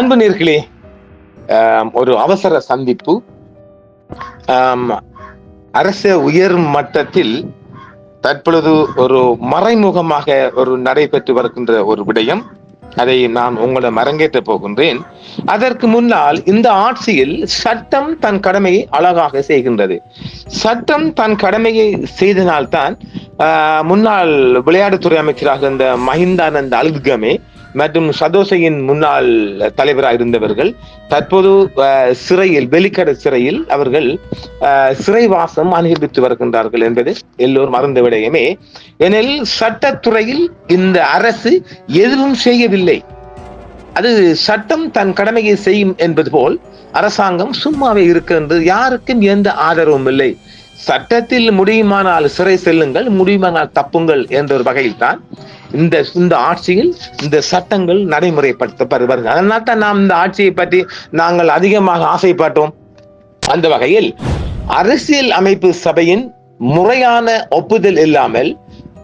அன்பு நேர்களே ஒரு அவசர சந்திப்பு. அரச உயர் மட்டத்தில் தற்பொழுது ஒரு மறைமுகமாக ஒரு நடைபெற்று வருகின்ற ஒரு விடயம். அதை நான் உங்களை அரங்கேற்ற போகின்றேன். அதற்கு முன்னால் இந்த ஆட்சியில் சட்டம் தன் கடமையை அழகாக செய்கின்றது. சட்டம் தன் கடமையை செய்தனால்தான் ஆஹ், முன்னாள் விளையாட்டுத்துறை அமைச்சராக இருந்த மஹிந்தானந்த் அல்கமே மற்றும் சதோசையின் முன்னாள் தலைவராக இருந்தவர்கள் தற்போது சிறையில் வெளிக்கட சிறையில் அவர்கள் சிறைவாசம் அனுபவித்து வருகின்றார்கள் என்பது எல்லோரும் மறந்த விடயமே. எனில் சட்டத்துறையில் இந்த அரசு எதுவும் செய்யவில்லை. அது சட்டம் தன் கடமையை செய்யும் என்பது போல் அரசாங்கம் சும்மாவே இருக்கின்றது. யாருக்கும் எந்த ஆதரவும் இல்லை. சட்டத்தில் முடியுமானால் சிறை செல்லுங்கள் முடியுமானால் தப்புங்கள் என்ற ஒரு வகையில் தான் இந்த இந்த ஆட்சியில் இந்த சட்டங்கள் நடைமுறைப்படுத்தப்படுவார்கள் அதனால் தான் நாம் இந்த ஆட்சியை பற்றி நாங்கள் அதிகமாக ஆசைப்பட்டோம். அந்த வகையில் அரசியல் அமைப்பு சபையின் முறையான ஒப்புதல் இல்லாமல்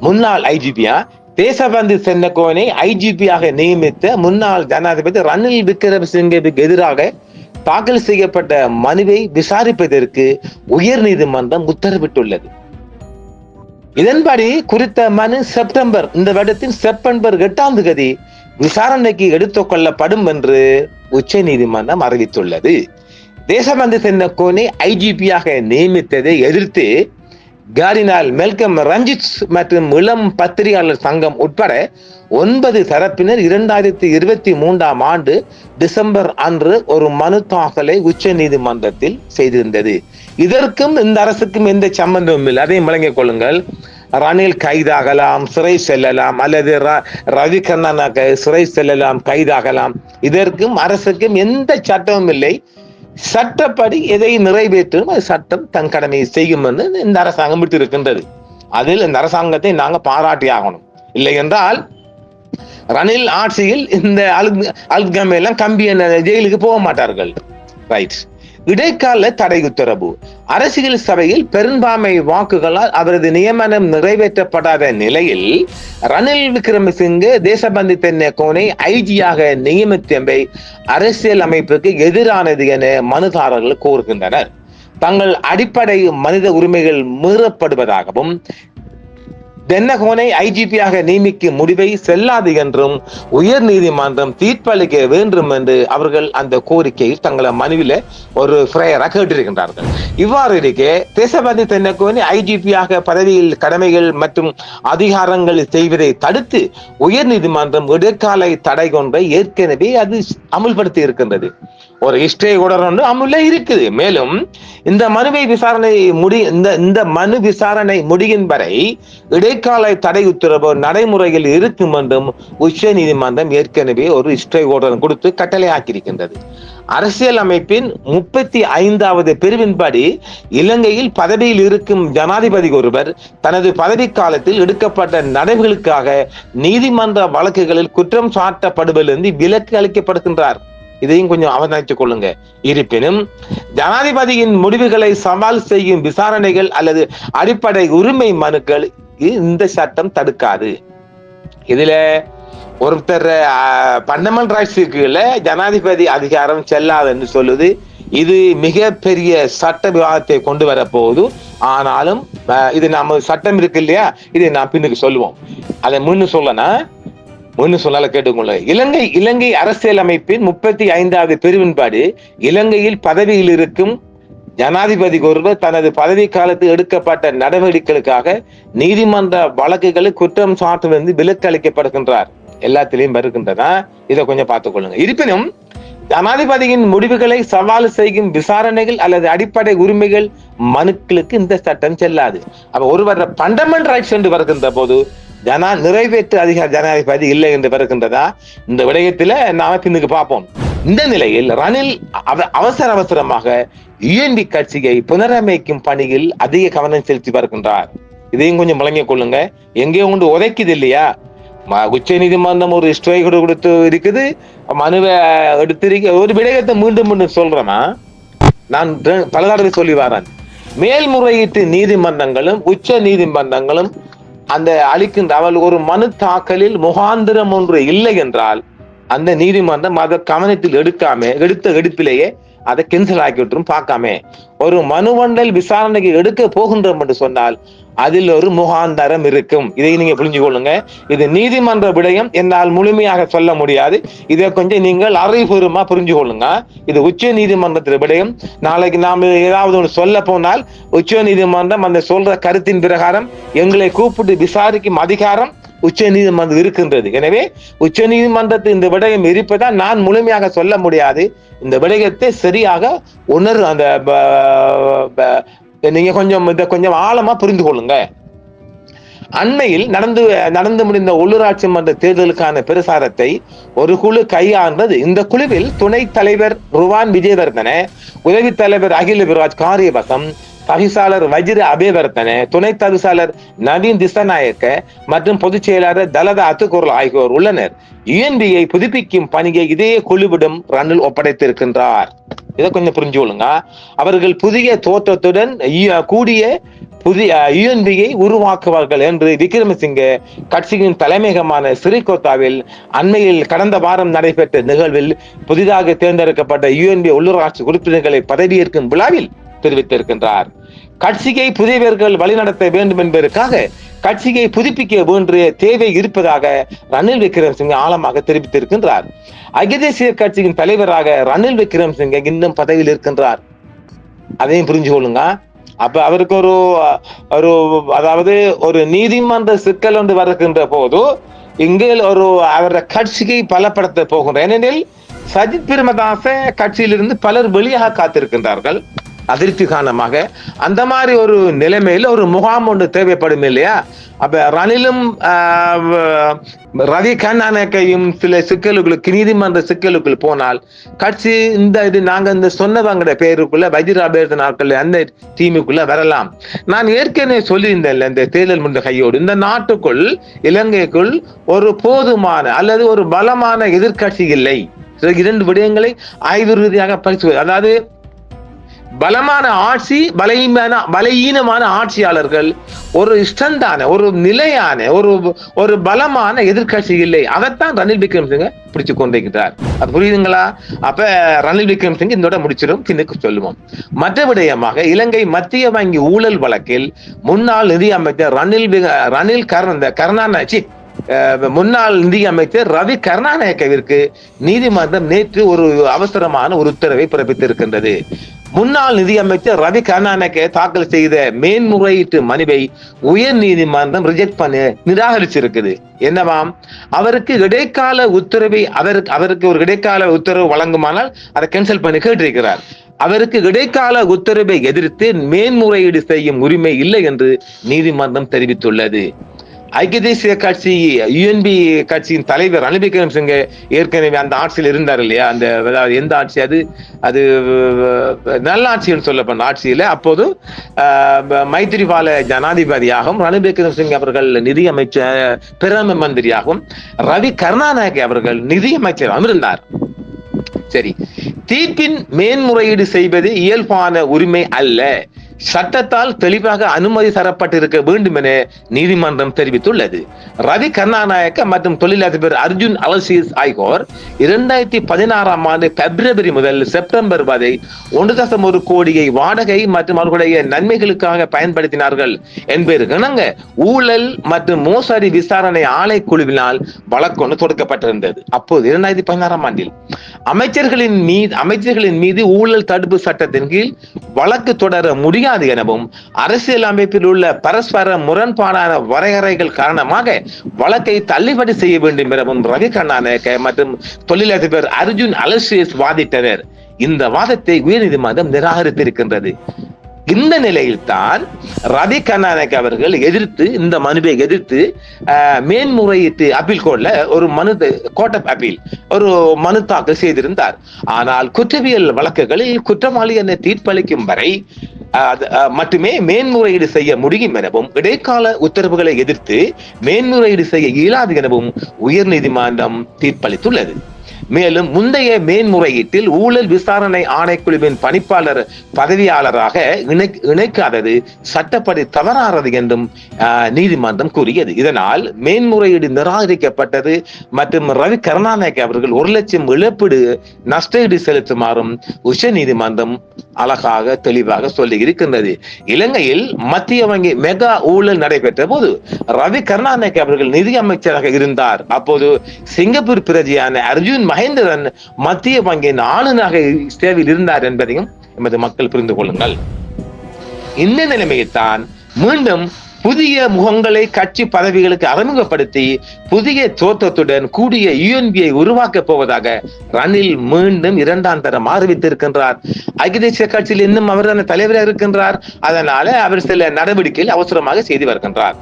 முன்னாள் ஐஜிபியா தேசபந்து சென்னகோனை ஐஜிபியாக நியமித்த முன்னாள் ஜனாதிபதி ரணில் விக்ரமசிங்கவுக்கு எதிராக தாக்கல் செய்யப்பட்ட மனுவை விசாரிப்பதற்கு உயர் நீதிமன்றம் உத்தரவிட்டுள்ளது. இதன்படி குறித்த மனு செப்டம்பர் இந்த வருடத்தின் செப்டம்பர் எட்டாம் தேதி விசாரணைக்கு எடுத்துக் கொள்ளப்படும் என்று உச்ச நீதிமன்றம் அறிவித்துள்ளது. தேசபந்து சென்னகோனை ஐஜிபியாக நியமித்ததை எதிர்த்து கார்டினால் மெல்கம் ரஞ்சித் மற்றும் இளம் பத்திரிகையாளர் சங்கம் உட்பட ஒன்பது தரப்பினர் இரண்டாயிரத்தி இருபத்தி மூன்றாம் ஆண்டு டிசம்பர் அன்று ஒரு மனு தாக்கலை உச்ச நீதிமன்றத்தில் செய்திருந்தது. இதற்கும் இந்த அரசுக்கும் எந்த சம்பந்தமும் இல்லை. அதையும் விளங்கிக் கொள்ளுங்கள். ரணில் கைதாகலாம் சிறை செல்லலாம் அல்லது ர- ரவி கண்ணனாக சிறை செல்லலாம் கைதாகலாம். இதற்கும் அரசுக்கும் எந்த சட்டமும் இல்லை. சட்டப்படி எதை நிறைவேற்றும் அது சட்டம் தன் கடமையை செய்யும் என்று இந்த அரசாங்கம் விட்டு இருக்கின்றது அதில் இந்த அரசாங்கத்தை நாங்க பாராட்டி ஆகணும் இல்லை என்றால் ரணில் ஆட்சியில் இந்த அல்கமையெல்லாம் அல்கம் எல்லாம் கம்பி என்ன ஜெயிலுக்கு போக மாட்டார்கள். ரைட் இடைக்கால தடை உத்தரவு. அரசியல் சபையில் பெரும்பான்மை வாக்குகளால் அவரது நியமனம் நிறைவேற்றப்படாத நிலையில் ரணில் விக்ரமசிங்கே தேசபந்து தென்னகோனை ஐஜியாக நியமித்தமை அரசியல் அமைப்புக்கு எதிரானது என மனுதாரர்கள் கூறுகின்றனர். தங்கள் அடிப்படை மனித உரிமைகள் மீறப்படுவதாகவும் தென்னகோனை ஐஜிபியாக நியமிக்கும் முடிவை செல்லாது என்றும் உயர் நீதிமன்றம் தீர்ப்பளிக்க வேண்டும் என்று அவர்கள் அந்த கோரிக்கையில் தங்களை மனுவில ஒரு ஃப்ரேயரா கேட்டிருக்கின்றார்கள். இவ்வாறு இருக்க தேசபதி தென்னகோனி ஐஜிபியாக பதவியில் கடமைகள் மற்றும் அதிகாரங்கள் செய்வதை தடுத்து உயர் நீதிமன்றம் இடைக்கால தடை கொன்றை ஏற்கனவே அது அமுல்படுத்தி இருக்கின்றது. ஒரு ஹிஸ்டரி கூட ஒன்று அமுல்ல இருக்குது. மேலும் இந்த மனுவை விசாரணை முடி இந்த இந்த மனு விசாரணை முடியும் வரை இடை இடைக்கால தடை உத்தரவு நடைமுறையில் இருக்கும் என்றும் உச்ச நீதிமன்றம் ஏற்கனவே ஒரு இஷ்டை ஓர்டர் கொடுத்து கட்டளை ஆக்கியிருக்கின்றது அரசியல் அமைப்பின் முப்பத்தி ஐந்தாவது பிரிவின்படி இலங்கையில் பதவியில் இருக்கும் ஜனாதிபதி ஒருவர் தனது பதவி காலத்தில் எடுக்கப்பட்ட நடவடிக்கைகளுக்காக நீதிமன்ற வழக்குகளில் குற்றம் சாட்டப்படுவதிலிருந்து விலக்கு அளிக்கப்படுகின்றார். இதையும் கொஞ்சம் அவதானித்துக் கொள்ளுங்க. இருப்பினும் ஜனாதிபதியின் முடிவுகளை சவால் செய்யும் விசாரணைகள் அல்லது அடிப்படை உரிமை மனுக்கள் இந்த சட்டம் தடுக்காது. இதுல ஒருத்தர் பண்டமெண்ட் ரைட்ஸுக்குள்ள ஜனாதிபதி அதிகாரம் செல்லாது என்று சொல்லுது. இது மிக பெரிய சட்ட விவாதத்தை கொண்டு வர போகுது ஆனாலும் இது நம்ம சட்டம் இருக்கு இல்லையா? இதை நான் பின்னுக்கு சொல்லுவோம். அதை முன்னு சொல்லனா ஒன்னு சொன்னால கேட்டுக்கொள்ள இலங்கை இலங்கை அரசியல் அமைப்பின் முப்பத்தி ஐந்தாவது பிரிவின்பாடு இலங்கையில் பதவியில் இருக்கும் ஜனாதிபதி ஒருவர் தனது பதவி காலத்தில் எடுக்கப்பட்ட நடவடிக்கைகளுக்காக நீதிமன்ற வழக்குகளை குற்றம் சாட்டுவது விலக்கு அளிக்கப்படுகின்றார். எல்லாத்திலையும் வருகின்றதா? இதை கொஞ்சம் பார்த்துக் கொள்ளுங்க இருப்பினும் ஜனாதிபதியின் முடிவுகளை சவால் செய்யும் விசாரணைகள் அல்லது அடிப்படை உரிமைகள் மனுக்களுக்கு இந்த சட்டம் செல்லாது. அப்ப ஒருவர் பண்டமெண்ட் ரைட்ஸ் என்று வருகின்ற போது ஜனா நிறைவேற்று அதிகார ஜனாதிபதி இல்லை என்று பிறக்கின்றதா இந்த விடயத்தில் நாம பின்னுக்கு பார்ப்போம். இந்த நிலையில் ரணில் அவ- அவசர அவசரமாக யூஎன்பி கட்சியை புனரமைக்கும் பணியில் அதிக கவனம் செலுத்தி வருகின்றார். இதையும் கொஞ்சம் விளங்கிக் கொள்ளுங்க. எங்கேயும் கொண்டு உதைக்குது இல்லையா? உச்ச நீதிமன்றம் ஒரு ஸ்ட்ரைக் கொடுத்து இருக்குது. மனுவை எடுத்திருக்க ஒரு விடயத்தை மீண்டும் மீண்டும் சொல்றேன்னா நான் பல தடவை சொல்லி வரேன். மேல்முறையீட்டு நீதிமன்றங்களும் உச்ச நீதிமன்றங்களும் அந்த அளிக்கின்ற அவள் ஒரு மனு தாக்கலில் முகாந்திரம் ஒன்று இல்லை என்றால் அந்த நீதிமன்றம் அதை கவனத்தில் எடுக்காம எடுத்த எடுப்பிலேயே அதை கேன்சல் ஆக்கி விட்டுரும் பார்க்காம. ஒரு மனுவண்டல் விசாரணைக்கு எடுக்க போகின்றோம் என்று சொன்னால் அதில் ஒரு முகாந்தரம் இருக்கும். இதை நீங்க புரிஞ்சு கொள்ளுங்க. இது நீதிமன்ற விடயம் என்னால் முழுமையாக சொல்ல முடியாது. இதை கொஞ்சம் நீங்கள் அறிவுபூர்வமா புரிஞ்சு கொள்ளுங்க. இது உச்ச நீதிமன்றத்தின் விடயம். நாளைக்கு நாம் ஏதாவது ஒன்று சொல்ல போனால் உச்ச நீதிமன்றம் அந்த சொல்ற கருத்தின் பிரகாரம் எங்களை கூப்பிட்டு விசாரிக்கும் அதிகாரம் உச்ச நீதிமன்றம் இருக்கின்றது. எனவே உச்ச நீதிமன்றத்தில் இந்த விடயம் இருப்பதால் நான் முழுமையாக சொல்ல முடியாது. இந்த விடயத்தை சரியாக உணர் அந்த நீங்க கொஞ்சம் இதை கொஞ்சம் ஆழமா புரிந்து கொள்ளுங்க. அண்மையில் நடந்து நடந்து முடிந்த உள்ளூராட்சி மன்ற தேர்தலுக்கான பிரசாரத்தை ஒரு குழு கையாண்டது. இந்த குழுவில் துணைத் தலைவர் ருவான் விஜயவர்தன உதவி தலைவர் அகில விராஜ் காரியவசம் தவிசாளர் வஜிர அபேவர்த்தன துணை தவிசாளர் நவீன் திசநாயக்க மற்றும் பொதுச் செயலாளர் தலத அத்துக்குரல் ஆகியோர் உள்ளனர். யுஎன்பியை புதுப்பிக்கும் பணியை இதே குழுவிடம் ரன்னில் ஒப்படைத்திருக்கின்றார். இதை கொஞ்சம் புரிஞ்சு கொள்ளுங்க. அவர்கள் புதிய தோற்றத்துடன் கூடிய புதிய யுஎன்பியை உருவாக்குவார்கள் என்று விக்ரமசிங்க கட்சியின் தலைமையகமான சிறிகோத்தாவில் அண்மையில் கடந்த வாரம் நடைபெற்ற நிகழ்வில் புதிதாக தேர்ந்தெடுக்கப்பட்ட யுஎன்பி உள்ளூராட்சி உறுப்பினர்களை பதவியேற்கும் விழாவில் தெரிவித்திருக்கின்றார். கட்சியை புதியவர்கள் வழிநடத்த வேண்டும் என்பதற்காக கட்சியை புதுப்பிக்க வேண்டிய தேவை இருப்பதாக ரணில் விக்ரமசிங்க ஆழமாக தெரிவித்திருக்கின்றார். அகில தேசிய கட்சியின் தலைவராக ரணில் விக்ரமசிங்க இன்னும் பதவியில் இருக்கின்றார். அதையும் புரிஞ்சு கொள்ளுங்க. அப்ப அவருக்கு ஒரு ஒரு அதாவது ஒரு நீதிமன்ற சிக்கல் வந்து வருகின்ற போது இங்கே ஒரு அவருடைய கட்சியை பலப்படுத்த போகின்ற ஏனெனில் சஜித் பிரேமதாச கட்சியிலிருந்து பலர் வெளியாக காத்திருக்கின்றார்கள். அதிருப்தி காரணமாக அந்த மாதிரி ஒரு நிலைமையில் ஒரு முகாம் ஒன்று தேவைப்படும் இல்லையா? அப்ப ரணிலும் ரவி கண்ணானக்கையும் சில சிக்கலுகளுக்கு நீதிமன்ற சிக்கலுக்குள் போனால் கட்சி இந்த இது நாங்க இந்த சொன்னவங்கிற பேருக்குள்ள வஜிராபேர்த நாட்கள் அந்த டீமுக்குள்ள வரலாம். நான் ஏற்கனவே சொல்லியிருந்தேன் இந்த தேர்தல் முடிந்த கையோடு இந்த நாட்டுக்குள் இலங்கைக்குள் ஒரு போதுமான அல்லது ஒரு பலமான எதிர்க்கட்சி இல்லை. இரண்டு விடயங்களை ஆய்வு ரீதியாக பரிசு அதாவது பலமான ஆட்சி பலமான பலகீனமான ஆட்சியாளர்கள் ஒரு இஷ்டந்தான ஒரு நிலையான ஒரு ஒரு பலமான எதிர்க்கட்சி இல்லை. அதைத்தான் ரணில் விக்ரமசிங்க பிடிச்சு கொண்டிருக்கிறார். அது புரியுதுங்களா? அப்ப ரணில் விக்ரம்சிங் இதோட முடிச்சிடும். பின்னுக்கு சொல்லுவோம். மற்ற விடயமாக இலங்கை மத்திய வங்கி ஊழல் வழக்கில் முன்னாள் நிதி அமைச்சர் ரணில் ரணில் கர்ண கருணாநிதி முன்னாள் நிதி அமைச்சர் ரவி கருணாநாயக்கவிற்கு நீதிமன்றம் நேற்று ஒரு அவசரமான ஒரு உத்தரவை பிறப்பித்திருக்கின்றது. முன்னாள் நிதி அமைச்சர் ரவி கருணாநாயக்க தாக்கல் செய்த மேன்முறையீட்டு மனுவை உயர் நீதிமன்றம் ரிஜெக்ட் பண்ணி நிராகரிச்சிருக்குது. என்னவாம்? அவருக்கு இடைக்கால உத்தரவை அவருக்கு அவருக்கு ஒரு இடைக்கால உத்தரவு வழங்குமானால் அதை கேன்சல் பண்ணி கேட்டிருக்கிறார். அவருக்கு இடைக்கால உத்தரவை எதிர்த்து மேன்முறையீடு செய்யும் உரிமை இல்லை என்று நீதிமன்றம் தெரிவித்துள்ளது. ஐக்கிய தேசிய கட்சி யுஎன்பி கட்சியின் தலைவர் ரணில் விக்ரமசிங்க ஏற்கனவே அந்த ஆட்சியில் இருந்தார் இல்லையா? அந்த அதாவது எந்த ஆட்சி அது? அது நல்ல ஆட்சின்னு சொல்லப்பட்ட ஆட்சியில. அப்போது மைத்திரிபால ஜனாதிபதியாகவும் ரணில் விக்ரமசிங்க அவர்கள் நிதியமைச்சர் பிரதம மந்திரியாகவும் ரவி கருணாநாயகி அவர்கள் நிதியமைச்சராகவும் இருந்தார். சரி. தீர்ப்பின் மேன்முறையீடு செய்வது இயல்பான உரிமை அல்ல. சட்டத்தால் தெளிவாக அனுமதி தரப்பட்டிருக்க வேண்டும் என நீதிமன்றம் தெரிவித்துள்ளது. ரவி கருணாநாயக்க மற்றும் தொழிலதிபர் அர்ஜுன் அலசிஸ் ஆகியோர் இரண்டாயிரத்தி பதினாறாம் ஆண்டு பிப்ரவரி முதல் செப்டம்பர் வரை ஒன்று தசம் ஒரு கோடியை வாடகை மற்றும் அவர்களுடைய நன்மைகளுக்காக பயன்படுத்தினார்கள் என்பது இணங்க ஊழல் மற்றும் மோசடி விசாரணை ஆணைக்குழுவினால் வழக்கொண்டு தொடுக்கப்பட்டிருந்தது. அப்போது இரண்டாயிரத்தி பதினாறாம் ஆண்டில் அமைச்சர்களின் மீது அமைச்சர்களின் மீது ஊழல் தடுப்பு சட்டத்தின் கீழ் வழக்கு தொடர முடியும் முடியாது எனவும் அரசியல் அமைப்பில் உள்ள பரஸ்பர முரண்பாடான வரையறைகள் காரணமாக வழக்கை தள்ளுபடி செய்ய வேண்டும் எனவும் ரவி கண்ணாநாயக்க மற்றும் தொழிலதிபர் அர்ஜுன் அலசியஸ் வாதிட்டனர். இந்த வாதத்தை உயர்நீதிமன்றம் நிராகரித்திருக்கின்றது. இந்த நிலையில் தான் ரவி கண்ணாநாயக் அவர்கள் எதிர்த்து இந்த மனுவை எதிர்த்து ஆஹ், மேன்முறையீட்டு அப்பீல் கோர்ட்ல ஒரு மனு கோர்ட் ஆஃப் அப்பீல் ஒரு மனு தாக்கல் செய்திருந்தார். ஆனால் குற்றவியல் வழக்குகளில் குற்றவாளி என தீர்ப்பளிக்கும் வரை மட்டுமே மேன்முறையீடு செய்ய முடியும் எனவும் இடைக்கால உத்தரவுகளை எதிர்த்து மேன்முறையீடு செய்ய இயலாது எனவும் உயர்நீதிமன்றம் தீர்ப்பளித்துள்ளது. மேலும் முந்தைய மேன்முறையீட்டில் ஊழல் விசாரணை ஆணைக்குழுவின் பணிப்பாளர் பதவியாளராக இணை இணைக்காதது சட்டப்படி தவறானது என்றும் நீதிமன்றம் கூறியது. இதனால் மேன்முறையீடு நிராகரிக்கப்பட்டது மற்றும் ரவி கருணாநாயக் அவர்கள் ஒரு லட்சம் இழப்பீடு நஷ்டஈடு செலுத்துமாறும் உச்ச நீதிமன்றம் அழகாக தெளிவாக சொல்லி இருக்கின்றது. இலங்கையில் மத்திய வங்கி மெகா ஊழல் நடைபெற்ற போது ரவி கருணாநாயக் அவர்கள் நிதி அமைச்சராக இருந்தார். அப்போது சிங்கப்பூர் பிரஜையான அர்ஜுன் மகேந்திரன் மத்திய வங்கியின் ஆளுநராக சேவையில் இருந்தார் என்பதையும் எமது மக்கள் புரிந்து கொள்ளுங்கள். இந்த நிலைமையைத்தான் மீண்டும் புதிய முகங்களை கட்சி பதவிகளுக்கு அறிமுகப்படுத்தி புதிய தோற்றத்துடன் கூடிய யுஎன்பியை உருவாக்கப் போவதாக ரணில் மீண்டும் இரண்டாம் தரம் அறிவித்திருக்கின்றார். அகில தேசிய கட்சியில் இன்னும் அவர் தான் தலைவராக இருக்கின்றார். அதனால அவர் சில நடவடிக்கைகள் அவசரமாக செய்து வருகின்றார்.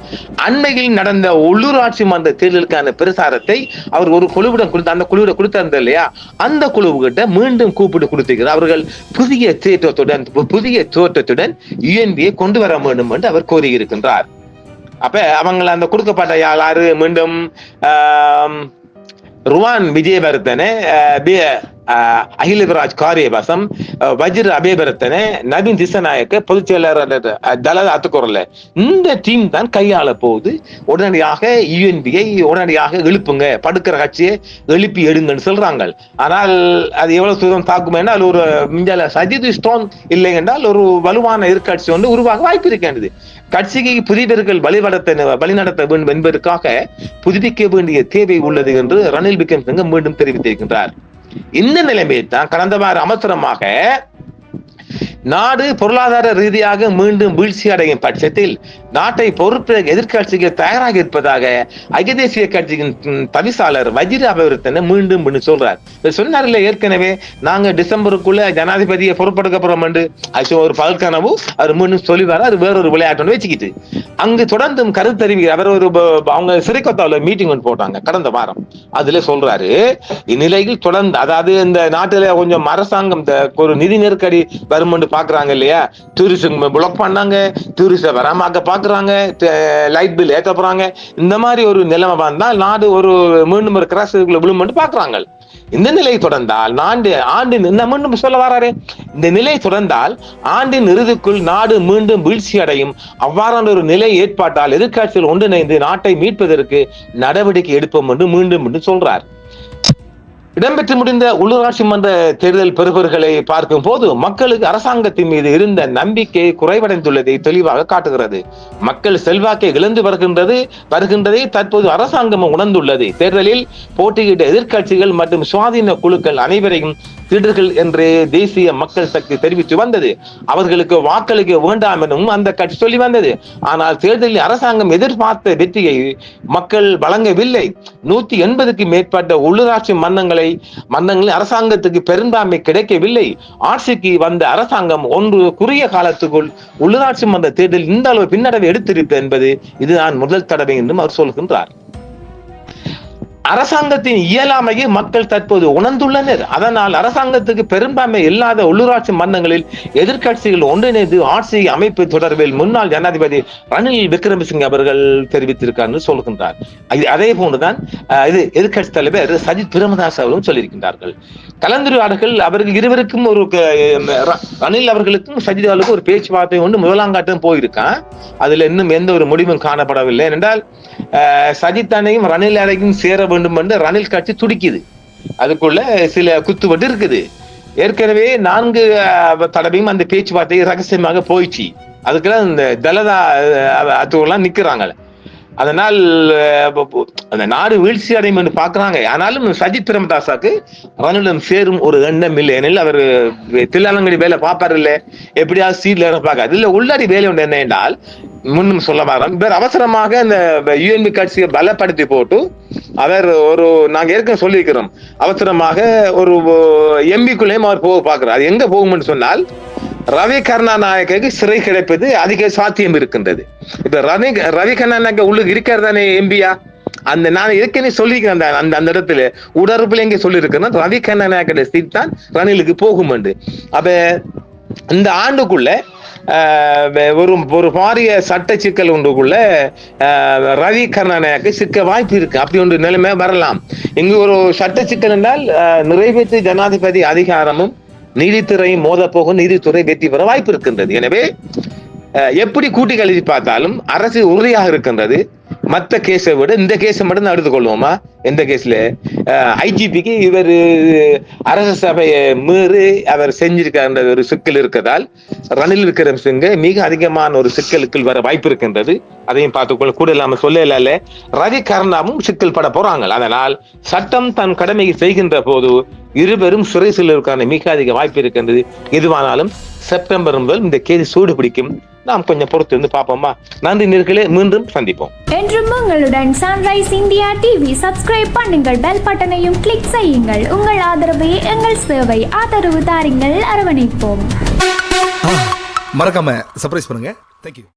அண்மையில் நடந்த உள்ளூராட்சி மன்ற தேர்தலுக்கான பிரசாரத்தை அவர் ஒரு குழுவிடம் கொடுத்த அந்த குழுவிட கொடுத்திருந்தார் இல்லையா? அந்த குழுவுகிட்ட மீண்டும் கூப்பிட்டு கொடுத்திருக்கிறார். அவர்கள் புதிய தோற்றத்துடன் புதிய தோற்றத்துடன் யூஎன்பியை கொண்டு வர வேண்டும் என்று அவர் கோரியிருக்கின்றார். அப்ப அவங்கள அந்த கொடுக்கப்பட்ட யாரு மீண்டும் ருவான் விஜயவர்தன அகில விராஜ் காரியவாசம் வஜ்ர அபேபரத்தன நவீன் திசநாயக்க பொதுச் செயலாளர் தலத அத்துக்குறல இந்த டீம் தான் கையாள போகுது. உடனடியாக யூஎன்பியை உடனடியாக எழுப்புங்க. படுக்கிற கட்சியை எழுப்பி எடுங்கன்னு சொல்றாங்க. ஆனால் அது எவ்வளவு தூரம் தாக்கும் என்றால் ஒரு மிஞ்சால சஜித் ஸ்டோன் இல்லை என்றால் ஒரு வலுவான எதிர்கட்சி ஒன்று உருவாக வாய்ப்பு இருக்கின்றது கட்சிக்கு புதியவர்கள் வழிநடத்த வழிநடத்த வேண்டும் என்பதற்காக புதுப்பிக்க வேண்டிய தேவை உள்ளது என்று ரணில் விக்ரமசிங்க மீண்டும் தெரிவித்திருக்கின்றார். இந்த நிலைமையை தான் கடந்த வார அவசரமாக நாடு பொருளாதார ரீதியாக மீண்டும் வீழ்ச்சி அடையும் பட்சத்தில் நாட்டை பொறுப்பு எதிர்கட்சிகள் தயாராக இருப்பதாக ஐக்கிய தேசிய கட்சியின் தவிசாளர் வஜிர அபிவிருத்தனை மீண்டும் சொல்றார். சொன்னார் சொன்னார்ல ஏற்கனவே நாங்க டிசம்பருக்குள்ள ஜனாதிபதியை பொறுப்படுக்க போறோம் என்று. ஒரு பல்கனவு அவர் மீண்டும் சொல்லிவார் அது வேறொரு விளையாட்டுன்னு வச்சுக்கிட்டு. அங்கு தொடர்ந்தும் கருத்தறிவி அவர் ஒரு அவங்க சிறைக்கொத்தாவில் மீட்டிங் ஒன்று போட்டாங்க கடந்த வாரம். அதுல சொல்றாரு இந்நிலையில் தொடர்ந்து அதாவது இந்த நாட்டில கொஞ்சம் அரசாங்கம் இந்த ஒரு நிதி நெருக்கடி வரும் என்று பாக்குறாங்க இல்லையா? டூரிசம் பிளாக் பண்ணாங்க. டூரிஸ்ட வராமாக்க பாக்குறாங்க. லைட் பில் ஏத்த போறாங்க. இந்த மாதிரி ஒரு நிலைமை வந்தா நாடு ஒரு மீண்டும் ஒரு கிராஸ் விழும் பாக்குறாங்க. இந்த நிலை தொடர்ந்தால் நாண்டு ஆண்டின் இந்த மீண்டும் சொல்ல வராரு. இந்த நிலை தொடர்ந்தால் ஆண்டின் இறுதிக்குள் நாடு மீண்டும் வீழ்ச்சி அடையும். அவ்வாறான ஒரு நிலை ஏற்பாட்டால் எதிர்க்கட்சிகள் ஒன்றிணைந்து நாட்டை மீட்பதற்கு நடவடிக்கை எடுப்போம் என்று மீண்டும் மீண்டும் சொல்றார். இடம்பெற்று முடிந்த உள்ளூராட்சி மன்ற தேர்தல் பெறுபவர்களை பார்க்கும் போது மக்களுக்கு அரசாங்கத்தின் மீது இருந்த நம்பிக்கை குறைவடைந்துள்ளதை தெளிவாக காட்டுகிறது. மக்கள் செல்வாக்கை இழந்து வருகின்றது வருகின்றதை தற்போது அரசாங்கமும் உணர்ந்துள்ளது. தேர்தலில் போட்டியிட்ட எதிர்க்கட்சிகள் மற்றும் சுவாதீன குழுக்கள் அனைவரையும் திருடர்கள் என்று தேசிய மக்கள் சக்தி தெரிவித்து வந்தது. அவர்களுக்கு வாக்களிக்க வேண்டாம் எனவும் அந்த கட்சி சொல்லி வந்தது. ஆனால் தேர்தலில் அரசாங்கம் எதிர்பார்த்த வெற்றியை மக்கள் வழங்கவில்லை. நூத்தி எண்பதுக்கு மேற்பட்ட உள்ளூராட்சி மன்னங்களை மன்னங்களில் அரசாங்கத்துக்கு பெரும்பான்மை கிடைக்கவில்லை. ஆட்சிக்கு வந்த அரசாங்கம் ஒன்று குறுகிய காலத்துக்குள் உள்ளூராட்சி மன்ற தேர்தலில் இந்த அளவு பின்னடைவை எடுத்திருப்பது என்பது இதுதான் முதல் தடவை என்றும் அவர் சொல்கின்றார். அரசாங்கத்தின் இயலாமையை மக்கள் தற்போது உணர்ந்துள்ளனர். அதனால் அரசாங்கத்துக்கு பெரும்பான்மை இல்லாத உள்ளூராட்சி மன்றங்களில் எதிர்க்கட்சிகள் ஒன்றிணைந்து ஆட்சி அமைப்பு தொடர்பில் முன்னாள் ஜனாதிபதி ரணில் விக்ரமசிங்க அவர்கள் தெரிவித்திருக்கார்னு சொல்கின்றார். அதே போன்றுதான் இது எதிர்கட்சி தலைவர் சஜித் பிரேமதாஸ் அவர்களும் சொல்லியிருக்கின்றார்கள். கலந்துரையாடல்கள் அவர்கள் இருவருக்கும் ஒரு ரணில் அவர்களுக்கும் சஜித் அவர்களுக்கும் ஒரு பேச்சுவார்த்தை ஒன்று முதலாங்காட்டம் போயிருக்கான். அதுல இன்னும் எந்த ஒரு முடிவும் காணப்படவில்லை. என்றால் சஜித் அணையும் ரணில் அணையும் சேர வேண்டும் என்று ரணில் கட்சி துடிக்குது. அதுக்குள்ள சில குத்துவட்டு இருக்குது. ஏற்கனவே நான்கு அஹ், தடவையும் அந்த பேச்சுவார்த்தை ரகசியமாக போயிடுச்சு. அதுக்கெல்லாம் இந்த தலதா அதுக்கெல்லாம் நிக்கிறாங்களே அதனால் அந்த நாடு வீழ்ச்சி அடையும் என்று பார்க்கறாங்க. ஆனாலும் சஜித் பிரேமதாசாக்கு அவனிடம் சேரும் ஒரு எண்ணம் இல்லை. ஏனெனில் அவர் தில்லாலங்கடி வேலை பார்ப்பார் இல்லை. எப்படியாவது சீட்ல பார்க்க அதில் உள்ளாடி வேலை ஒன்று என்ன என்றால் முன்னும் சொல்ல மாறோம் இவர் அவசரமாக இந்த யூஎன்பி கட்சியை பலப்படுத்தி போட்டு அவர் ஒரு நாங்க ஏற்கனவே சொல்லியிருக்கிறோம் அவசரமாக ஒரு எம்பிக்குள்ளேயும் அவர் போக பார்க்கிறார். அது எங்க போகும்னு சொன்னால் ரவி கருணாநாயக்கு சிறை கிடைப்பது அதிக சாத்தியம் இருக்கின்றது. இப்ப ரவி ரவி கருணாநாயக்க உள்ளுக்கு இருக்கிறதானே எம்பியா அந்த நான் ஏற்கனவே சொல்லியிருக்கிறேன் அந்த அந்த அந்த இடத்துல? உடற்பில் எங்க சொல்லியிருக்கிறேன் ரவி கருணாநாயக்கோட சீட் தான் ரணிலுக்கு போகும் என்று. அப்ப இந்த ஆண்டுக்குள்ள ஒரு ஒரு பாரிய சட்ட சிக்கல் ஒன்றுக்குள்ள ரவி கருணாநாயக்கு சிக்க வாய்ப்பு இருக்கு. அப்படி ஒன்று நிலைமை வரலாம். இங்கு ஒரு சட்ட சிக்கல் என்றால் நிறைவேற்று ஜனாதிபதி அதிகாரமும் நீதித்துறையும் மோதப்போகும் நீதித்துறை வெற்றி பெற வாய்ப்பு இருக்கின்றது. எனவே எப்படி கூட்டி கழிச்சு பார்த்தாலும் அரசு உறுதியாக இருக்கின்றது. மற்ற கேஸை விட இந்த கேஸை மட்டும் தான் எடுத்துக்கொள்வோமா எந்த கேஸ்ல ஐஜிபிக்கு இவர் அரச சபையை மீறி அவர் செஞ்சிருக்கின்ற ஒரு சிக்கல் இருக்கதால் ரணில் விக்ரமசிங்க மிக அதிகமான ஒரு சிக்கலுக்குள் வர வாய்ப்பு இருக்கின்றது. அதையும் பார்த்துக்கொள்ள கூட இல்லாம சொல்லல ரவி கர்ணாவும் சிக்கல் பட போறாங்க. அதனால் சட்டம் தன் கடமையை செய்கின்ற போது இருவரும் சிறை செல்வதற்கான மிக அதிக வாய்ப்பு இருக்கின்றது. எதுவானாலும் செப்டம்பர் முதல் இந்த கேஸ் சூடு பிடிக்கும் நாம் கொஞ்சம் பொறுத்து இருந்து பார்ப்போமா. நன்றி நேர்களே மீண்டும் சந்திப்போம். என்றும் உங்களுடன் சன்ரைஸ் இந்தியா டிவி சப்ஸ்கிரைப் பண்ணுங்கள் பெல் பட்டனையும் கிளிக் செய்யுங்கள். உங்கள் ஆதரவே எங்கள் சேவை ஆதரவு தாருங்கள். அரவணைப்போம். மறக்காம சர்ப்ரைஸ் பண்ணுங்க. தேங்க்யூ